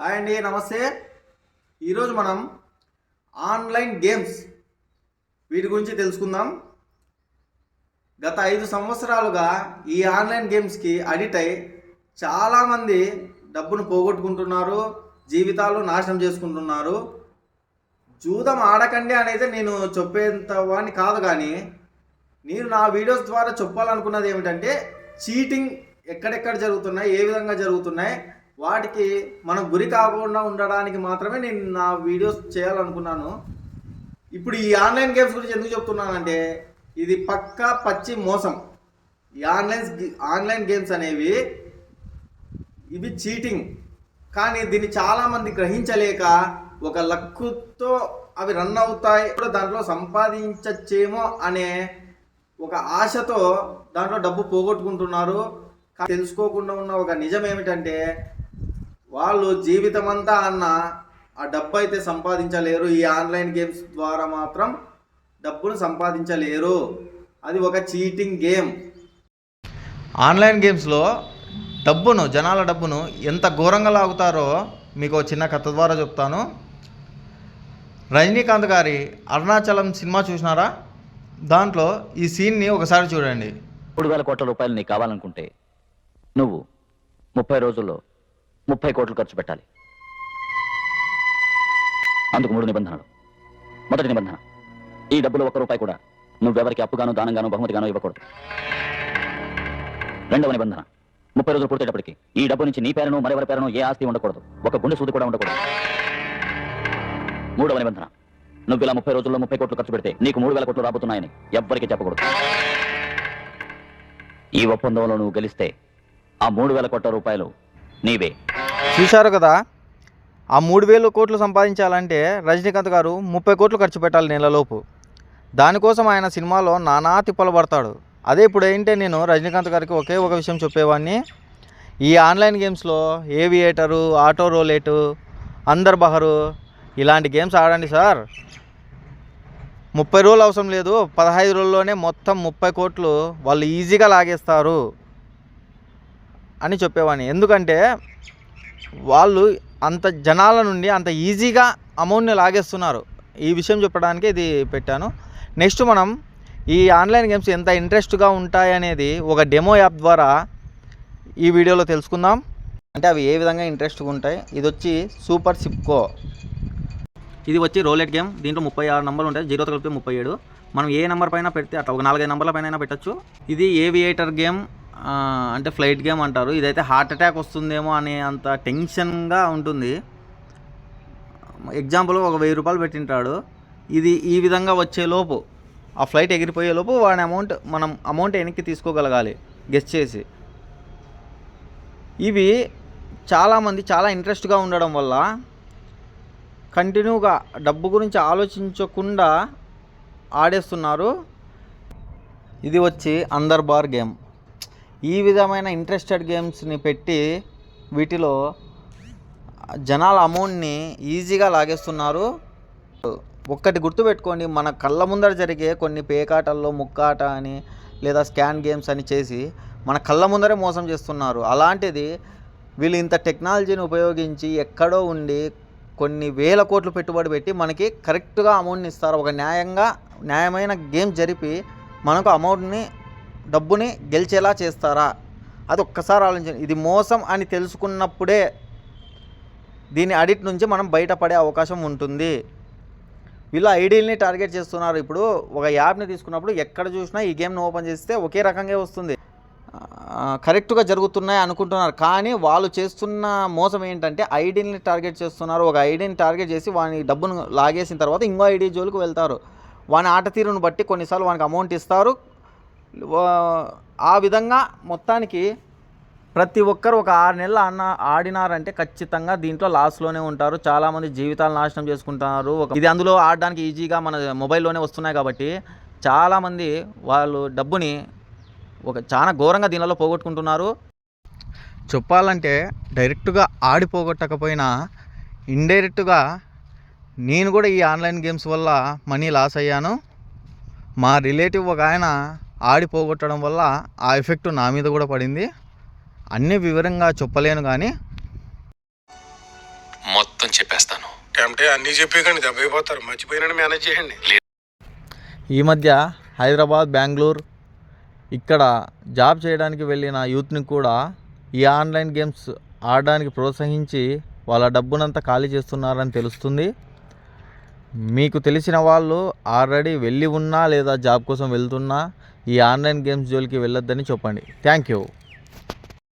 Hi అండి నమస్తే. ఈరోజు మనం ఆన్లైన్ గేమ్స్ వీటి గురించి తెలుసుకుందాం. గత ఐదు సంవత్సరాలుగా ఈ ఆన్లైన్ గేమ్స్కి అడిక్ట్ అయి చాలామంది డబ్బును పోగొట్టుకుంటున్నారు జీవితాలు నాశనం చేసుకుంటున్నారు. జూదం ఆడకండి అనేది నేను చెప్పేంత వాడిని కాదు కానీ నేను నా వీడియోస్ ద్వారా చెప్పాలనుకున్నది ఏమిటంటే చీటింగ్ ఎక్కడెక్కడ జరుగుతున్నాయి ఏ విధంగా జరుగుతున్నాయి వాటికి మనం గురి కాకుండా ఉండడానికి మాత్రమే నేను నా వీడియోస్ చేయాలనుకున్నాను. ఇప్పుడు ఈ ఆన్లైన్ గేమ్స్ గురించి ఎందుకు చెప్తున్నానంటే ఇది పక్కా పచ్చి మోసం. ఈ ఆన్లైన్ ఆన్లైన్ గేమ్స్ అనేవి ఇవి చీటింగ్. కానీ దీన్ని చాలామంది గ్రహించలేక ఒక లక్కుతో అవి రన్ అవుతాయి ఇప్పుడు దాంట్లో సంపాదించచ్చేమో అనే ఒక ఆశతో దాంట్లో డబ్బు పోగొట్టుకుంటున్నారు. తెలుసుకోకుండా ఉన్న ఒక నిజం ఏమిటంటే వాళ్ళు జీవితం అంతా అన్న ఆ డబ్బు అయితే సంపాదించలేరు. ఈ ఆన్లైన్ గేమ్స్ ద్వారా మాత్రం డబ్బును సంపాదించలేరు. అది ఒక చీటింగ్ గేమ్. ఆన్లైన్ గేమ్స్లో డబ్బును జనాల డబ్బును ఎంత ఘోరంగా లాగుతారో మీకు ఒక చిన్న కథ ద్వారా చెప్తాను. రజనీకాంత్ గారి అరుణాచలం సినిమా చూసినారా? దాంట్లో ఈ సీన్ని ఒకసారి చూడండి. మూడు వేల కోట్ల రూపాయలు నీకు కావాలనుకుంటే నువ్వు ముప్పై రోజుల్లో ముప్పై కోట్లు ఖర్చు పెట్టాలి. అందుకు మూడు నిబంధనలు. మొదటి నిబంధన ఈ డబ్బులు ఒక్క రూపాయి కూడా నువ్వెవరికి అప్పుగాను దానంగాను బహుమతిగాను ఇవ్వకూడదు. రెండవ నిబంధన ముప్పై రోజులు పూర్తయ్యేటప్పటికి ఈ డబ్బు నుంచి నీ పేరును మరెవరి పేరును ఏ ఆస్తి ఉండకూడదు. ఒక గుండె సూది కూడా ఉండకూడదు. మూడవ నిబంధన నువ్వు ఇలా ముప్పై రోజుల్లో ముప్పై కోట్లు ఖర్చు పెడితే నీకు మూడు వేల కోట్లు రాబోతున్నాయని ఎవ్వరికి చెప్పకూడదు. ఈ ఒప్పందంలో నువ్వు గెలిస్తే ఆ మూడు వేల కోట్ల రూపాయలు నీవే. చూశారు కదా? ఆ మూడు వేలు కోట్లు సంపాదించాలంటే రజనీకాంత్ గారు ముప్పై కోట్లు ఖర్చు పెట్టాలి నెలలోపు. దానికోసం ఆయన సినిమాలో నానా తిప్పలు పడతాడు. అదే ఇప్పుడు ఏంటంటే నేను రజనీకాంత్ గారికి ఒకే ఒక విషయం చెప్పేవాడిని ఈ ఆన్లైన్ గేమ్స్లో ఏవియేటరు ఆటో రోలేటు అందర్ బహరు ఇలాంటి గేమ్స్ ఆడండి సార్. ముప్పై రోజులు అవసరం లేదు. పదహైదు రోజుల్లోనే మొత్తం ముప్పై కోట్లు వాళ్ళు ఈజీగా లాగేస్తారు అని చెప్పేవాడిని ఎందుకంటే వాళ్ళు అంత జనాల నుండి అంత ఈజీగా అమౌంట్ని లాగేస్తున్నారు. ఈ విషయం చెప్పడానికి ఇది పెట్టాను. నెక్స్ట్ మనం ఈ ఆన్లైన్ గేమ్స్ ఎంత ఇంట్రెస్ట్గా ఉంటాయి అనేది ఒక డెమో యాప్ ద్వారా ఈ వీడియోలో తెలుసుకుందాం. అంటే అవి ఏ విధంగా ఇంట్రెస్ట్గా ఉంటాయి? ఇది వచ్చి సూపర్ సిప్కో. ఇది వచ్చి రోలెట్ గేమ్. దీంట్లో ముప్పై ఆరు నెంబర్లు ఉంటాయి. జీరో కలిపితే ముప్పై ఏడు. మనం ఏ నెంబర్ పైన పెడితే అట్లా ఒక నాలుగైదు నెంబర్ల పైన పెట్టచ్చు. ఇది ఏవియేటర్ గేమ్. అంటే ఫ్లైట్ గేమ్ అంటారు. ఇదైతే హార్ట్ అటాక్ వస్తుందేమో అనే అంత టెన్షన్గా ఉంటుంది. ఎగ్జాంపుల్ ఒక వెయ్యి రూపాయలు పెట్టింటాడు. ఇది ఈ విధంగా వచ్చేలోపు ఆ ఫ్లైట్ ఎగిరిపోయేలోపు వాడి అమౌంట్ మనం అమౌంట్ వెనక్కి తీసుకోగలగాలి గెస్ట్ చేసి. ఇవి చాలామంది చాలా ఇంట్రెస్ట్గా ఉండడం వల్ల కంటిన్యూగా డబ్బు గురించి ఆలోచించకుండా ఆడేస్తున్నారు. ఇది వచ్చి అందర్ బార్ గేమ్. ఈ విధమైన ఇంట్రెస్టెడ్ గేమ్స్ని పెట్టి వీటిలో జనాల అమౌంట్ని ఈజీగా లాగేస్తున్నారు. ఒక్కటి గుర్తుపెట్టుకోండి మన కళ్ళ ముందర జరిగే కొన్ని పేకాటల్లో ముక్కాట అని లేదా స్కాన్ గేమ్స్ అని చేసి మన కళ్ళ ముందరే మోసం చేస్తున్నారు. అలాంటిది వీళ్ళు ఇంత టెక్నాలజీని ఉపయోగించి ఎక్కడో ఉండి కొన్ని వేల కోట్లు పెట్టుబడి పెట్టి మనకి కరెక్ట్గా అమౌంట్ని ఇస్తారు. ఒక న్యాయంగా న్యాయమైన గేమ్ జరిపి మనకు అమౌంట్ని డబ్బుని గెలిచేలా చేస్తారా? అది ఒక్కసారి ఆలోచించండి. ఇది మోసం అని తెలుసుకున్నప్పుడే దీని అడిట్ నుంచి మనం బయటపడే అవకాశం ఉంటుంది. వీళ్ళు ఐడీల్ని టార్గెట్ చేస్తున్నారు. ఇప్పుడు ఒక యాప్ని తీసుకున్నప్పుడు ఎక్కడ చూసినా ఈ గేమ్ని ఓపెన్ చేస్తే ఒకే రకంగా వస్తుంది. కరెక్ట్గా జరుగుతున్నాయి అనుకుంటున్నారు. కానీ వాళ్ళు చేస్తున్న మోసం ఏంటంటే ఐడీని టార్గెట్ చేస్తున్నారు. ఒక ఐడీని టార్గెట్ చేసి వాని డబ్బును లాగేసిన తర్వాత ఇంకో ఐడి జోలికి వెళ్తారు. వాని ఆట తీరును బట్టి కొన్నిసార్లు వానికి అమౌంట్ ఇస్తారు. ఆ విధంగా మొత్తానికి ప్రతి ఒక్కరు ఒక ఆరు నెలలు అన్న ఆడినారంటే ఖచ్చితంగా దీంట్లో లాస్లోనే ఉంటారు. చాలామంది జీవితాలు నాశనం చేసుకుంటున్నారు ఇది అందులో ఆడడానికి ఈజీగా మన మొబైల్లోనే వస్తున్నాయి కాబట్టి చాలామంది వాళ్ళు డబ్బుని ఒక చాలా ఘోరంగా దీనిలో పోగొట్టుకుంటున్నారు. చెప్పాలంటే డైరెక్ట్గా ఆడి పోగొట్టకపోయినా ఇండైరెక్ట్గా నేను కూడా ఈ ఆన్లైన్ గేమ్స్ వల్ల మనీ లాస్ అయ్యాను. మా రిలేటివ్ ఒక ఆయన ఆడి పోగొట్టడం వల్ల ఆ ఎఫెక్ట్ నా మీద కూడా పడింది. అన్ని వివరంగా చెప్పలేను కానీ మొత్తం చెప్పేస్తాను. అంటే అన్నీ చెప్పేకండి దెబ్బ అయిపోతారు మర్చిపోయినట్టు మేనేజ్ చేయండి. ఈ మధ్య హైదరాబాద్ బెంగళూరు ఇక్కడ జాబ్ చేయడానికి వెళ్ళిన యూత్ని కూడా ఈ ఆన్లైన్ గేమ్స్ ఆడడానికి ప్రోత్సహించి వాళ్ళ డబ్బునంతా ఖాళీ చేస్తున్నారని తెలుస్తుంది. మీకు తెలిసిన వాళ్ళు ఆల్రెడీ వెళ్ళి ఉన్నా లేదా జాబ్ కోసం వెళ్తున్నా ఈ ఆన్లైన్ గేమ్స్ జోలికి వెళ్ళొద్దని చెప్పండి. Thank you.